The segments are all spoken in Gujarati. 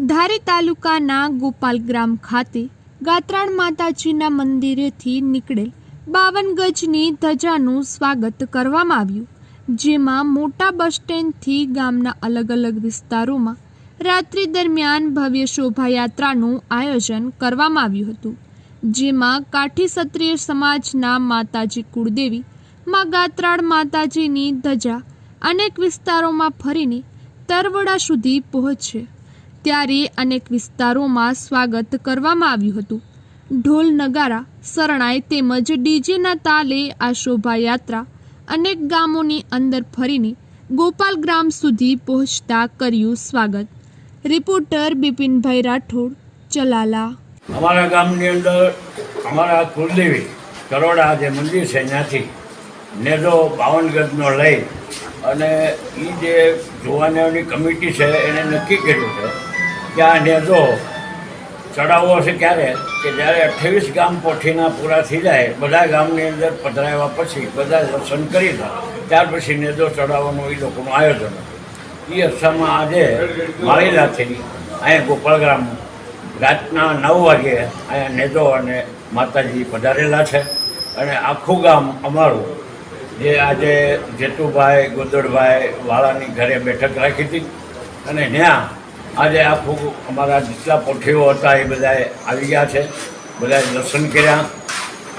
ધારી તાલુકાના ગોપાલ ગ્રામ ખાતે ગાત્રાણ માતાજીના મંદિરેથી નીકળેલ બાવન ગજની ધજાનું સ્વાગત કરવામાં આવ્યું, જેમાં મોટા બસ સ્ટેન્ડથી ગામના અલગ અલગ વિસ્તારોમાં રાત્રિ દરમિયાન ભવ્ય શોભાયાત્રાનું આયોજન કરવામાં આવ્યું હતું, જેમાં કાઠી ક્ષત્રિય સમાજના માતાજી કુળદેવી, માં ગાત્રાળ માતાજીની ધજા અનેક વિસ્તારોમાં ફરીને તરવડા સુધી પહોંચશે ત્યારે અનેક વિસ્તારોમાં સ્વાગત કરવામાં આવ્યું હતું. ઢોલ નગારા, શરણાઈ તેમજ ડીજેના તાલે આ શોભાયાત્રા અનેક ગામોની અંદર ફરીને ગોપાલ ગ્રામ સુધી પહોંચતા કર્યું સ્વાગત. રિપોર્ટર બિપિનભાઈ રાઠોડ, ચલાલા. અમારા ગામની અંદર અમારા કુલદેવી કરોડા જે મંદિર છે ત્યાંથી નેદો બાવન ગજનો લઈ અને એ જે જોવાનાની કમિટી છે એને નક્કી કર્યું છે આ નેજો ચડાવવો છે ક્યારે? કે જ્યારે અઠ્ઠાવીસ ગામ પોઠીના પૂરા થઈ જાય, બધા ગામની અંદર પધરાવ્યા પછી બધા દર્શન કરી લે. ત્યાર પછી નેજો ચડાવવાનું એ લોકોનું આયોજન હતું. એ અરસામાં આજે માળીલાથી અહીંયા ગોપાલગ્રામ રાતના નવ વાગે અહીંયા નેજો અને માતાજી પધારેલા છે. અને આખું ગામ અમારું, જે આજે જેતુભાઈ, ગોદડભાઈ વાળાની ઘરે બેઠક રાખી હતી. અને ત્યાં આજે આખું અમારા જેટલા પોઠીઓ હતા એ બધાએ આવી ગયા છે. બધાએ દર્શન કર્યા.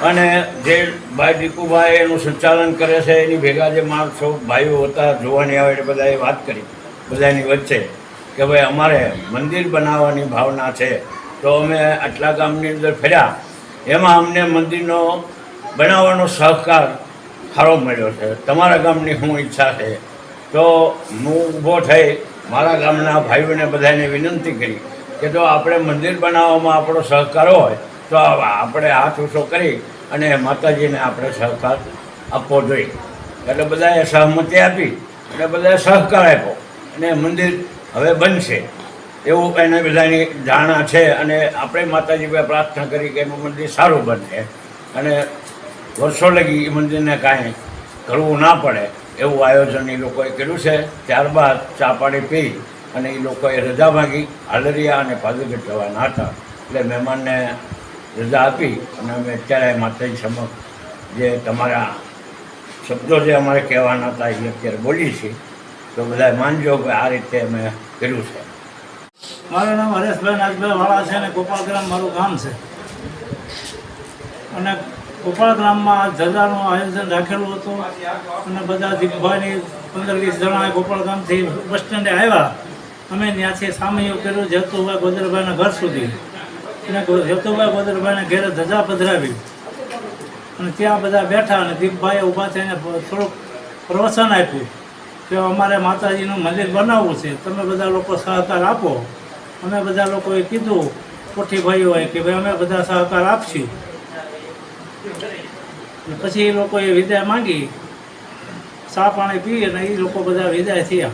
અને જે ભાઈ દીકુભાઈ એનું સંચાલન કરે છે, એની ભેગા જે માણસો, ભાઈઓ હતા, જોવાની આવે એટલે બધાએ વાત કરી. બધાની વચ્ચે કે ભાઈ અમારે મંદિર બનાવવાની ભાવના છે. તો અમે આટલા ગામની અંદર ફર્યા. એમાં અમને મંદિરનો બનાવવાનો સહકાર સારો મળ્યો છે. તમારા ગામની શું ઈચ્છા છે. તો હું ઊભો થઈ મારા ગામના ભાઈઓને બધાને વિનંતી કરી કે જો આપણે મંદિર બનાવવામાં આપણો સહકાર હોય, તો આપણે હાથ ઊંચો કરી અને માતાજીને આપણે સહકાર આપવો જોઈએ. એટલે બધાએ સહમતિ આપી અને બધાએ સહકાર આપ્યો. અને મંદિર હવે બનશે. એવું એને બધાની ધારણા છે અને આપણે માતાજી પ્રાર્થના કરી કે એનું મંદિર સારું બને. અને વર્ષો લગી એ મંદિરને કાંઈ કરવું ના પડે. એવું આયોજન એ લોકોએ કર્યું છે. ત્યારબાદ ચા પાણી પી અને એ લોકોએ રજા માગી. હાલરિયા અને પાદુગઢ જવાના હતા. એટલે મહેમાનને રજા આપી અને અમે અત્યારે માતાજી સમક્ષ જે તમારા શબ્દો જે અમારે કહેવાના હતા એ અત્યારે બોલીએ છીએ. તો બધા માનજો કે આ રીતે અમે કર્યું છે. મારું નામ હરેશભાઈ નાથભાઈ વાળા છે અને ગોપાલગ્રામ મારું ગામ છે. અને ગોપાલગ્રામમાં જજાનું આયોજન રાખેલું હતું. અને બધા દીપભાઈની પંદર વીસ જણા ગોપાલગામથી બસ સ્ટેન્ડે આવ્યા. અમે ત્યાંથી સામયો કર્યું જતુભાઈ ગોદરભાઈના ઘર સુધી. અને જતુભાઈ ગોદરભાઈના ઘેરે ધજા પધરાવી. અને ત્યાં બધા બેઠા અને દીપભાઈએ ઊભા થઈને થોડુંક પ્રવચન આપ્યું કે અમારે માતાજીનું મંદિર બનાવવું છે. તમે બધા લોકો સહકાર આપો. અમે બધા લોકોએ કીધું, કોઠી ભાઈઓએ કે ભાઈ અમે બધા સહકાર આપશું. પછી એ લોકોએ વિદાય માંગી. ચા પાણી પી અને એ લોકો બધા વિદાય થયા.